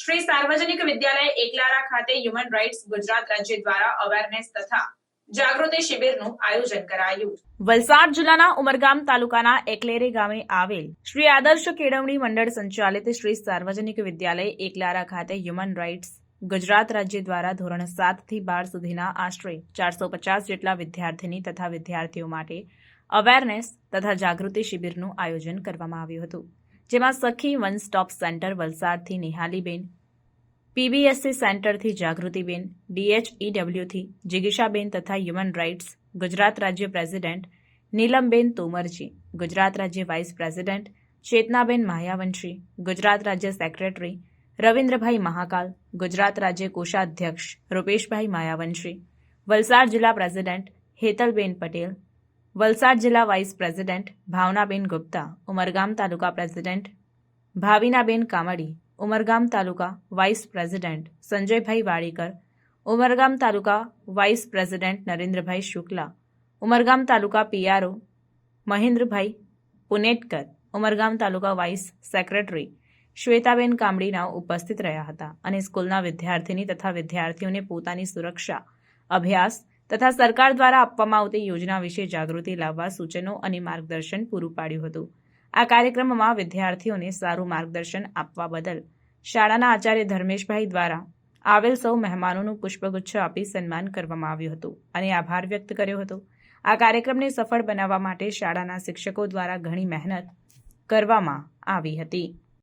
શ્રી સાર્વજનિક વિદ્યાલય એકલારા ખાતે human rights Gujarat રાજ્ય દ્વારા અવેરનેસ તથા જાગૃતિ આયોજન કરાયું. વલસાડ જિલ્લાના ઉમરગામ તાલુકાના એકલેરે ગામે આવેલ શ્રી આદર્શ કેળવણી મંડળ સંચાલિત શ્રી સાર્વજનિક વિદ્યાલય એકલારા ખાતે હ્યુમન રાઇટ્સ ગુજરાત રાજ્ય દ્વારા ધોરણ સાતથી બાર સુધીના આશરે ચારસો પચાસ જેટલા વિદ્યાર્થીની તથા વિદ્યાર્થીઓ માટે અવેરનેસ તથા જાગૃતિ શિબિરનું આયોજન કરવામાં આવ્યું હતું. જેમાં સખી વન સ્ટોપ સેન્ટર વલસાડથી નિહાલીબેન, પીબીએસસી સેન્ટરથી જાગૃતિબેન, ડીએચઈડબ્લ્યુથી જિગીશાબેન તથા હ્યુમન રાઇટ્સ ગુજરાત રાજ્ય પ્રેસિડેન્ટ નીલમબેન તોમરજી, ગુજરાત રાજ્ય વાઇસ પ્રેસિડેન્ટ ચેતનાબેન માયાવંશી, ગુજરાત રાજ્ય સેક્રેટરી રવિન્દ્રભાઈ મહાકાલ, ગુજરાત રાજ્ય કોષાધ્યક્ષ રૂપેશભાઈ માયાવંશી, વલસાડ જિલ્લા પ્રેસિડેન્ટ હેતલબેન પટેલ વલસાડ જિલ્લા vice president Bhavnaben Gupta, Umargam taluka president Bhavinaben Kamdi, Umargam taluka vice president Sanjaybhai Wadikar, Umargam taluka vice president Narendrabhai Shukla, Umargam taluka PRO Mahendrabhai Punetkar, Umargam taluka vice secretary Shwetaben કામડીના ઉપસ્થિત રહ્યા હતા અને સ્કૂલના વિદ્યાર્થીની તથા વિદ્યાર્થીઓને પોતાની સુરક્ષા, અભ્યાસ તથા સરકાર દ્વારા આપવામાં આવતી યોજના વિશે જાગૃતિ લાવવા સૂચનો અને માર્ગદર્શન પૂરું પાડ્યું હતું. આ કાર્યક્રમમાં વિદ્યાર્થીઓને સારું માર્ગદર્શન આપવા બદલ શાળાના આચાર્ય ધર્મેશભાઈ દ્વારા આવેલ સૌ મહેમાનોનું પુષ્પગુચ્છ આપી સન્માન કરવામાં આવ્યું હતું અને આભાર વ્યક્ત કર્યો હતો. આ કાર્યક્રમને સફળ બનાવવા માટે શાળાના શિક્ષકો દ્વારા ઘણી મહેનત કરવામાં આવી હતી.